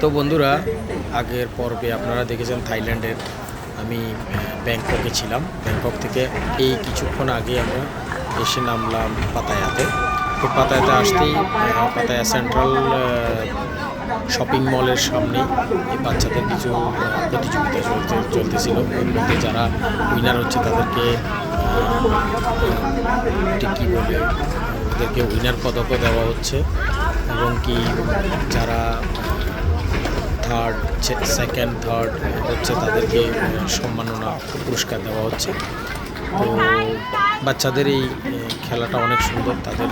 তো বন্ধুরা, আগের পর্বে আপনারা দেখেছেন থাইল্যান্ডের আমি ব্যাংককে ছিলাম। ব্যাংকক থেকে এই কিছুক্ষণ আগে আমরা এসে নামলাম পাতায়াতে। তো পাতায়াতে আসতেই পাতায়া সেন্ট্রাল শপিং মলের সামনে এই বাচ্চাদের কিছু প্রতিযোগিতা চলতে, চলতেছিল। এর মধ্যে যারা উইনার হচ্ছে তাদেরকে কী বলে ওদেরকে উইনার পদকও দেওয়া হচ্ছে। এবং কি যারা থার্ড সেকেন্ড থার্ড হচ্ছে তাদেরকে সম্মাননা, পুরস্কার দেওয়া হচ্ছে। তো বাচ্চাদের এই খেলাটা অনেক সুন্দর। তাদের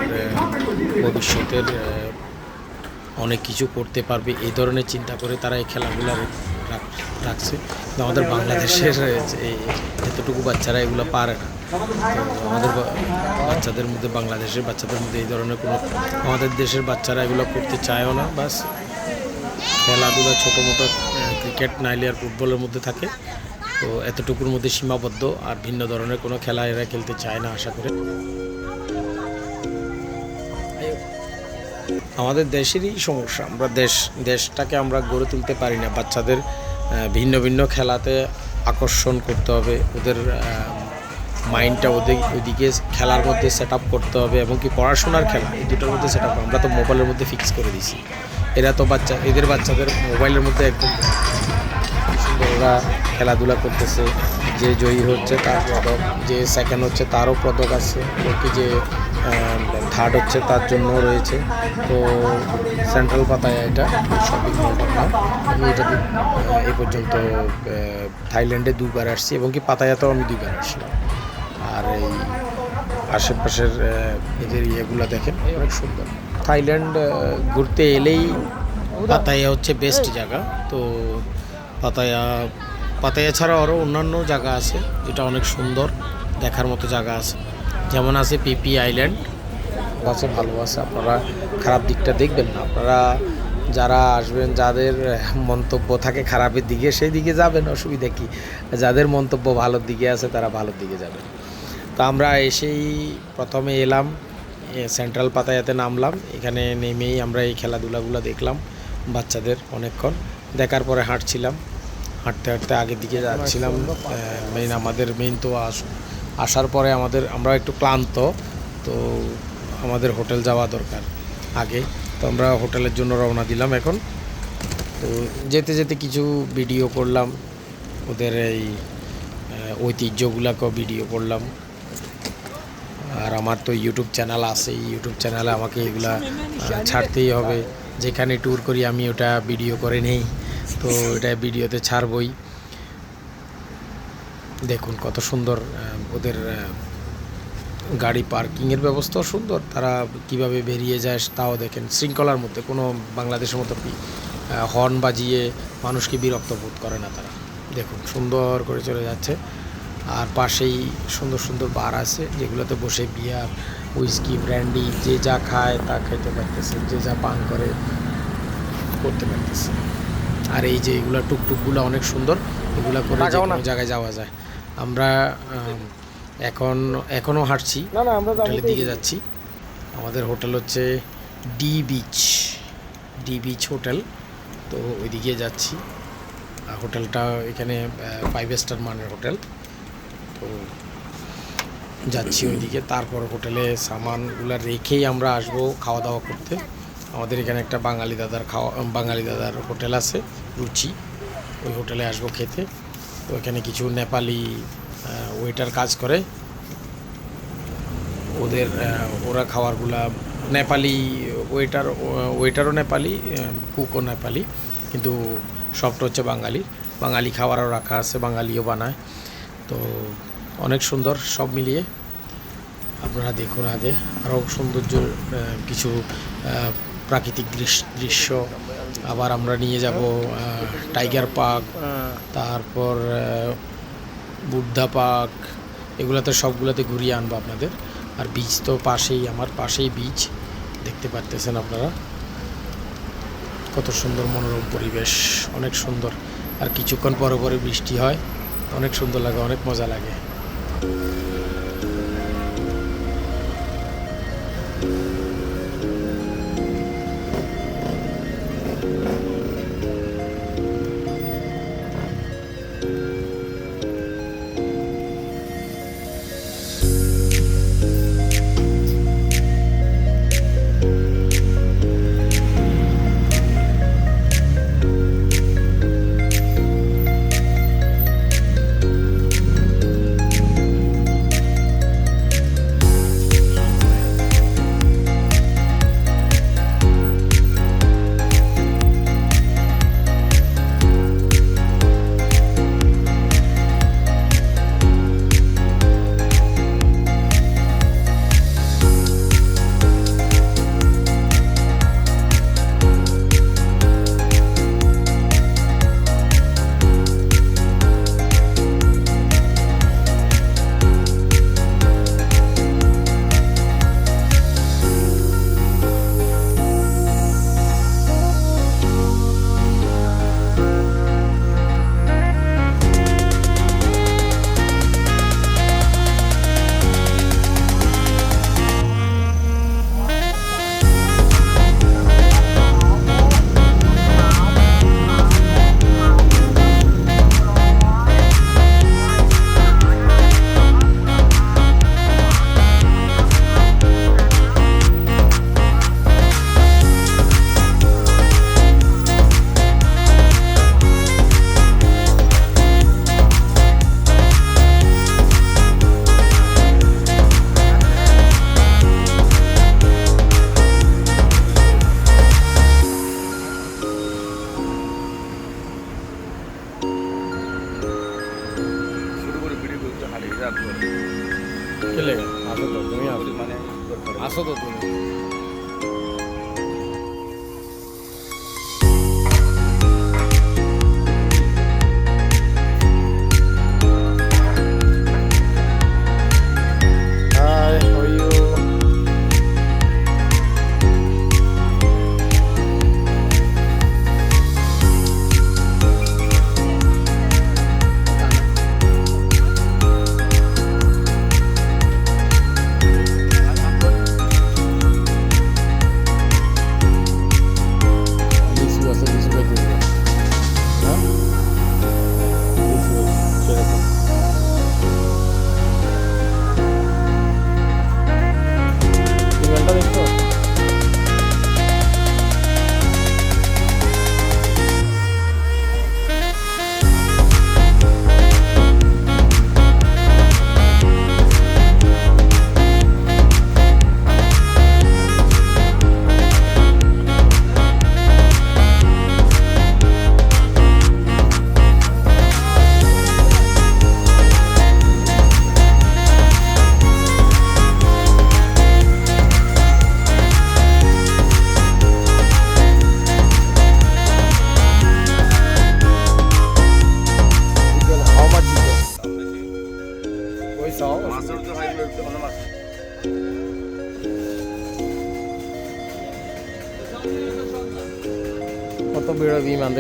ভবিষ্যতের অনেক কিছু করতে পারবে। এই ধরনের চিন্তা করে তারা এই খেলাগুলো রাখছে। আমাদের বাংলাদেশের এতটুকু বাচ্চারা এগুলো পারে না। আমাদের বাচ্চাদের মধ্যে, বাংলাদেশের বাচ্চাদের মধ্যে এই ধরনের কোনো, আমাদের দেশের বাচ্চারা এগুলো করতে চায়ও না। বাস খেলাধুলা ছোটো মোটো ক্রিকেট নাইলে আর ফুটবলের মধ্যে থাকে। তো এতটুকুর মধ্যে সীমাবদ্ধ আর ভিন্ন ধরনের কোনো খেলা এরা খেলতে চায় না আশা করে। আমাদের দেশেরই সমস্যা। আমরা দেশ, দেশটাকে আমরা গড়ে তুলতে পারি না। বাচ্চাদের ভিন্ন ভিন্ন খেলাতে আকর্ষণ করতে হবে। ওদের মাইন্ডটা ওদের, ওইদিকে খেলার মধ্যে সেট করতে হবে এবং কি পড়াশোনার খেলা, এই দুটোর মধ্যে সেট আমরা তো মোবাইলের মধ্যে ফিক্স করে দিছি এরা তো বাচ্চা, এদের বাচ্চাদের মোবাইলের মধ্যে একদম সুন্দর ওরা খেলাধুলা করতেছে। যে জয়ী হচ্ছে তার পদক, যে সেকেন্ড হচ্ছে তারও পদক আছে কি যে থার্ড হচ্ছে তার জন্য রয়েছে। তো সেন্ট্রাল পাতায় এটা শপিং মলটার নাম আমি এটা এ পর্যন্ত থাইল্যান্ডে দুবার আসছি এবং কি পাতায়াতেও আমি দুবার আসলাম। আর এই আশেপাশের এদের ইয়েগুলো দেখেন, অনেক সুন্দর। থাইল্যান্ড ঘুরতে এলেই পাতায়া হচ্ছে বেস্ট জায়গা। তো পাতায়া পাতায়া ছাড়া আরও অন্যান্য জায়গা আছে, যেটা অনেক সুন্দর, দেখার মতো জায়গা আছে। যেমন আছে পিপি আইল্যান্ড আছে ভালো আছে, আপনারা খারাপ দিকটা দেখবেন না। আপনারা যারা আসবেন, যাদের মন্তব্য থাকে খারাপের দিকে, সেই দিকে যাবেন, অসুবিধা কি? যাদের মন্তব্য ভালোর দিকে আছে, তারা ভালোর দিকে যাবেন। তো আমরা এসেই প্রথমে এলাম। সেন্ট্রাল পাতায়াতে নামলাম। এখানে নেমেই আমরা এই খেলাধুলাগুলো দেখলাম বাচ্চাদের অনেকক্ষণ। দেখার পরে হাঁটছিলাম। হাঁটতে হাঁটতে আগের দিকে যাচ্ছিলাম। মেইন আমাদের মেইন তো আস, আসার পরে আমাদের আমরা একটু ক্লান্ত, তো আমাদের হোটেল যাওয়া দরকার আগে। তো আমরা হোটেলের জন্য রওনা দিলাম এখন। তো যেতে যেতে কিছু ভিডিও করলাম। ওদের এই ঐতিহ্যগুলোকেও ভিডিও করলাম। আর আমার তো ইউটিউব চ্যানেল আছে ইউটিউব চ্যানেলে আমাকে এগুলা ছাড়তেই হবে। যেখানে ট্যুর করি আমি ওটা ভিডিও করে নেই, তো এটা ভিডিওতে ছাড়বই। দেখুন কত সুন্দর ওদের গাড়ি পার্কিংয়ের ব্যবস্থাও সুন্দর। তারা কীভাবে বেরিয়ে যায় তাও দেখেন। শৃঙ্খলার মধ্যে, কোনো বাংলাদেশের মতো হর্ন বাজিয়ে মানুষকে বিরক্ত বোধ করে না তারা। দেখুন, সুন্দর করে চলে যাচ্ছে। আর পাশেই সুন্দর সুন্দর বার আছে যেগুলোতে বসে বিয়ার উইস্কি ব্র্যান্ডি যে যা খায় তা খাইতে পারতেছে যে যা পান করে করতে পারতেছে। আর এই যে এগুলো টুকটুকগুলো অনেক সুন্দর এগুলো করে যে কোনো জায়গায় যাওয়া যায়। আমরা এখন এখনও হাঁটছি হোটেলের দিকে যাচ্ছি। আমাদের হোটেল হচ্ছে the beach the beach hotel. তো ওইদিকে যাচ্ছি। আর হোটেলটা এখানে ফাইভ স্টার মানের হোটেল। তো যাচ্ছি ওইদিকে। তারপর হোটেলে সামানগুলো রেখেই আমরা আসব খাওয়া দাওয়া করতে। আমাদের এখানে একটা বাঙালি দাদার খাওয়া, বাঙালি দাদার হোটেল আছে, রুচি। ওই হোটেলে আসব খেতে। তো এখানে কিছু নেপালি ওয়েটার কাজ করে। ওদের ওরা খাবারগুলা নেপালি ওয়েটার ওয়েটারও নেপালি কুকও নেপালি। কিন্তু সবটা হচ্ছে বাঙালি বাঙালি খাবারও রাখা আছে, বাঙালিও বানায়। তো অনেক সুন্দর, সব মিলিয়ে। আপনারা দেখুন আগে, আরও সৌন্দর্য কিছু প্রাকৃতিক দৃশ- দৃশ্য। আবার আমরা নিয়ে যাব টাইগার পার্ক, তারপর বুদ্ধা পার্ক। এগুলোতে সবগুলোতে ঘুরিয়ে আনব আপনাদের। আর বীজ তো পাশেই, আমার পাশেই বিচ দেখতে পারতেছেন আপনারা। কত সুন্দর মনোরম পরিবেশ, অনেক সুন্দর। আর কিছুক্ষণ পরে পরে বৃষ্টি হয়, অনেক সুন্দর লাগে, অনেক মজা লাগে।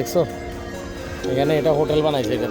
দেখছ? এখানে এটা হোটেল বানাইছে এটা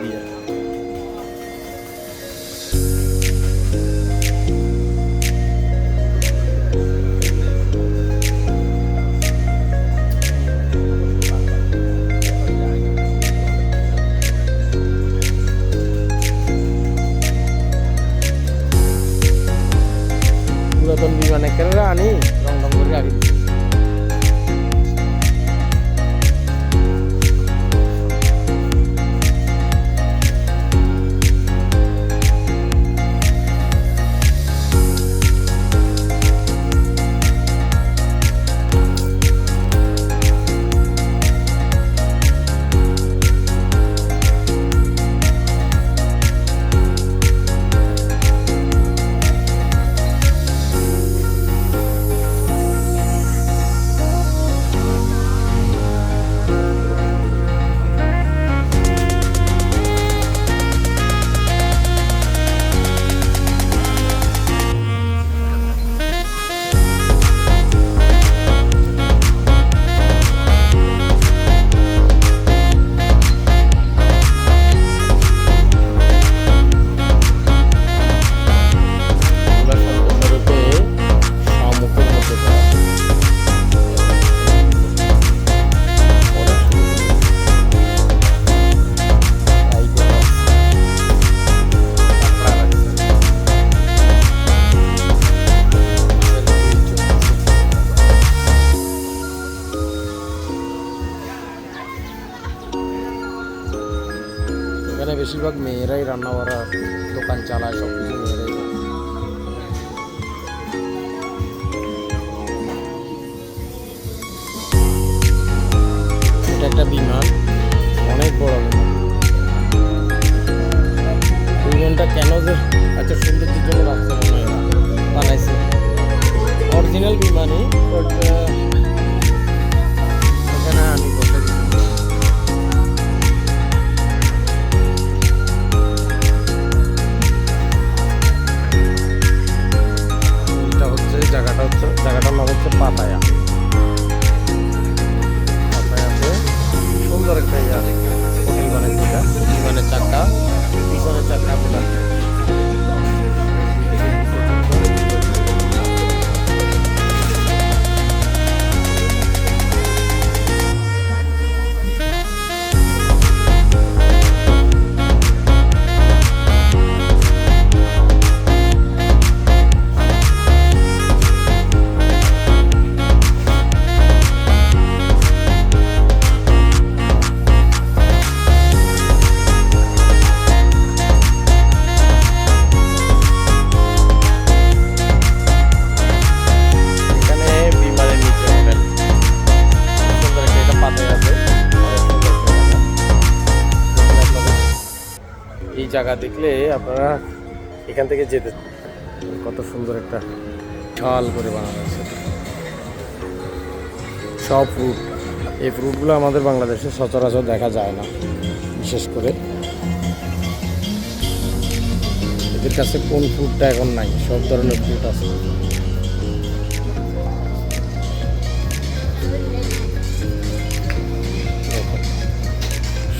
এখানে বেশিরভাগ মেয়েরাই রান্না করা দোকান চালায়, সব কিছু মেয়েরাই এটা একটা বিমান, অনেক বড় বিমান। বিমানটা কেন যে এত সৌন্দর্যের জন্য রাখছে মনে হয় বানাইছে। অরিজিনাল বিমানই বাট হচ্ছে জায়গাটা হচ্ছে জায়গাটার নাম হচ্ছে পাতায়া। পাতায়াতে সুন্দর একটা ইয়ে হোটেল এই জায়গা দেখলে আপনারা এখান থেকে যেতে কত সুন্দর একটা ঢাল করে বানানো আছে। সব রুট এই রুটগুলো আমাদের বাংলাদেশে সচরাচর দেখা যায় না, বিশেষ করে। এদের কাছে কোন ফ্রুটটা এখন নাই, সব ধরনের ফ্রুট আছে।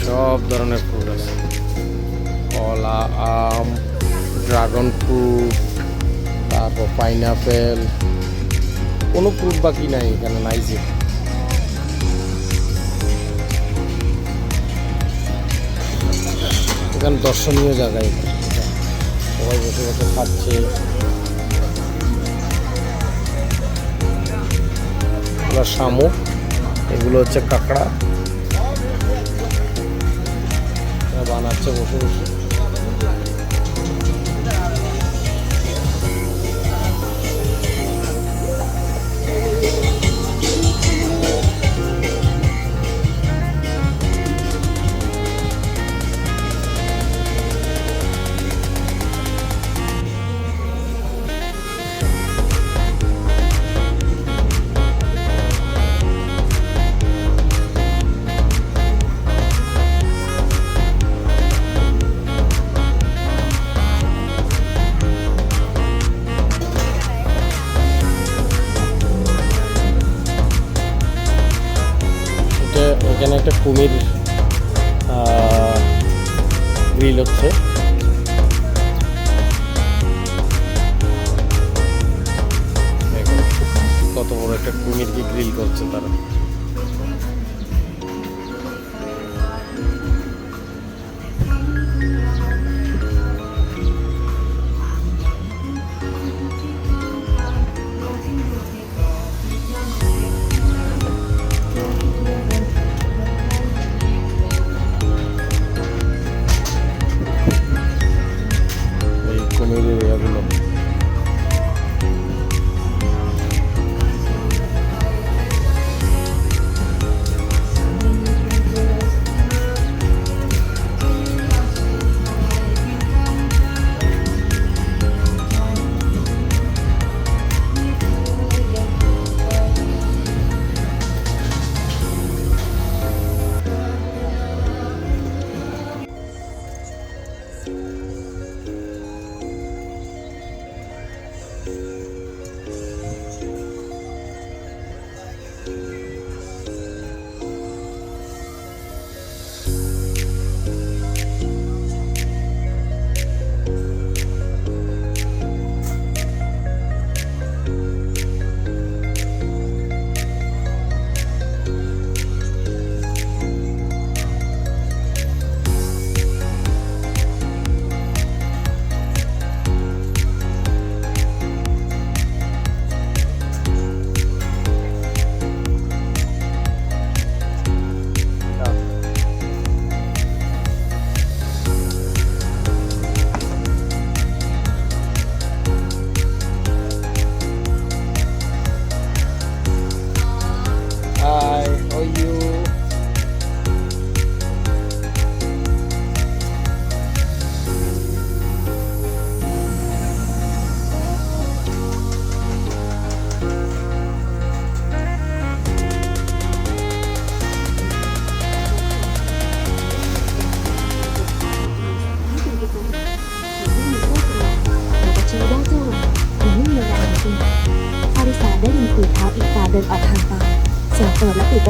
সব ধরনের কলা, আম ড্রাগন ফ্রুট তারপর পাইনাপেল কোনো ফ্রুট বাকি নাই এখানে, নাই যে। এখানে দর্শনীয় জায়গায় এটা। সবাই বসে বসে খাচ্ছে। শামুক এগুলো হচ্ছে কাঁকড়া। বানাচ্ছে বসে বসে। কুমির গ্রিল হচ্ছে। কত বড় একটা কুমিরকে গ্রিল করছে তারা।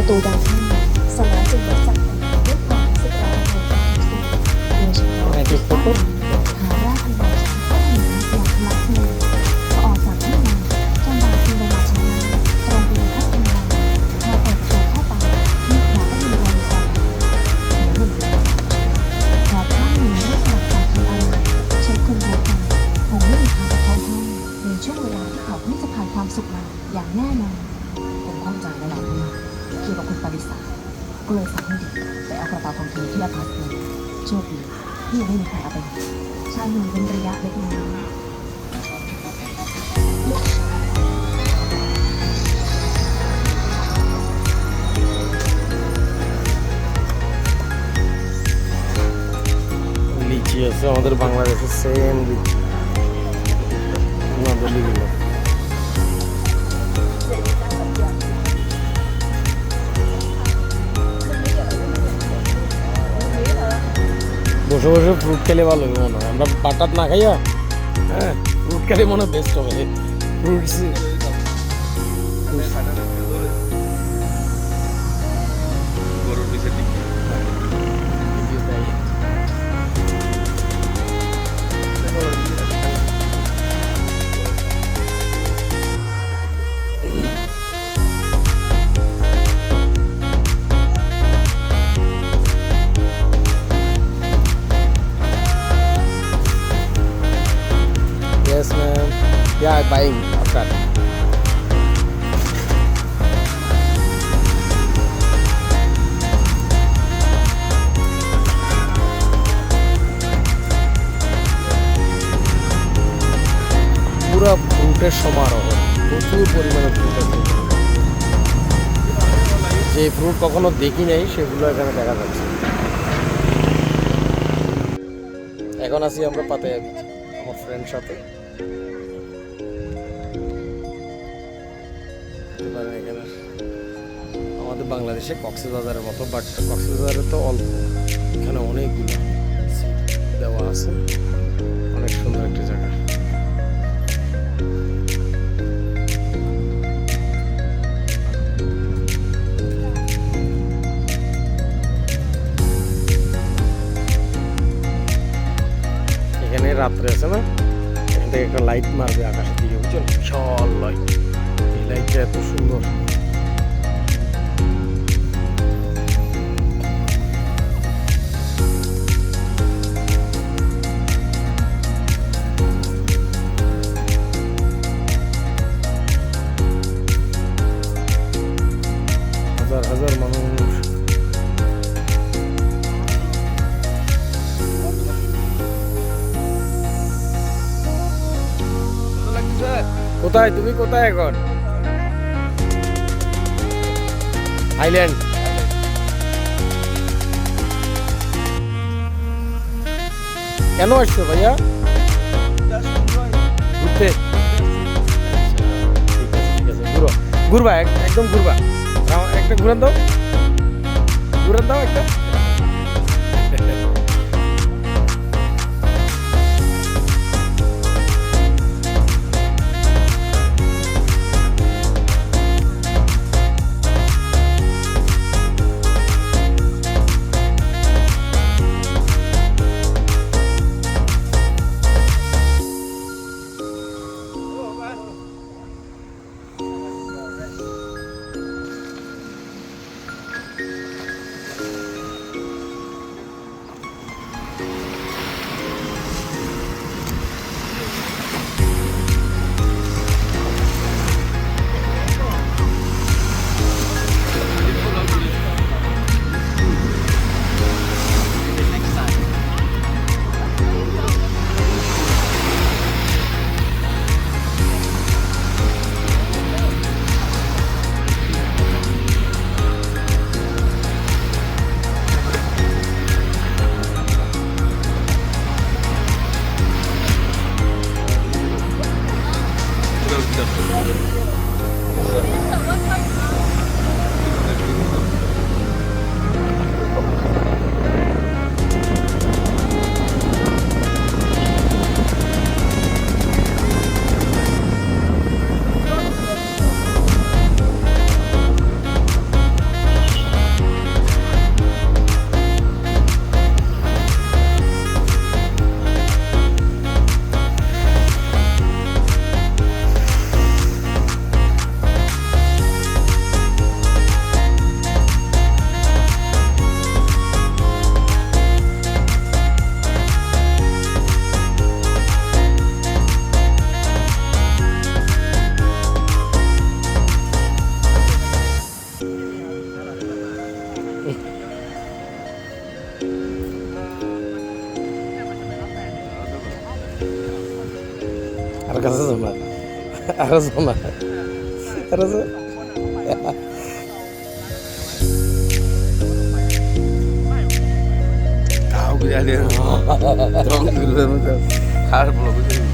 都得。Iya, ini kaya apa ini? Caiun kan beriak begitu. Lucious, ada bangladesh বসে বসে ফ্রুট খেলে ভালো হবে মনে হয়। আমরা বাটার না খাইয়া হ্যাঁ ফ্রুট খেলে মনে হয় বেস্ট হবে। ফ্রুটস কখনো দেখি নাই, সেগুলো এখানে দেখা যাচ্ছে। এখন আছি আমরা পাতায়া বিচ, আমার ফ্রেন্ড সাথে। আমাদের বাংলাদেশে কক্সবাজারের মতো বাট কক্সবাজারে তো অল্প। এখানে অনেকগুলো দেওয়া আছে। অনেক সুন্দর একটা জায়গা। রাত্রে আছে না? এখান থেকে একটা লাইট মারবে আকাশের দিকে, বুঝছেন? বিশাল লাইট এই লাইটটা এত সুন্দর। কোথায়? তুমি কোথায় এখন? আইল্যান্ড কেন আসছো ভাইয়া? ঘুরতে? ঘুরো। ঘুরবা, এক- একদম ঘুরবা। একটা ঘুরান দাও। ঘুরান দাও একটা। আর যাও না আর যাও কাউকে জানি রং আর বলো বুঝলি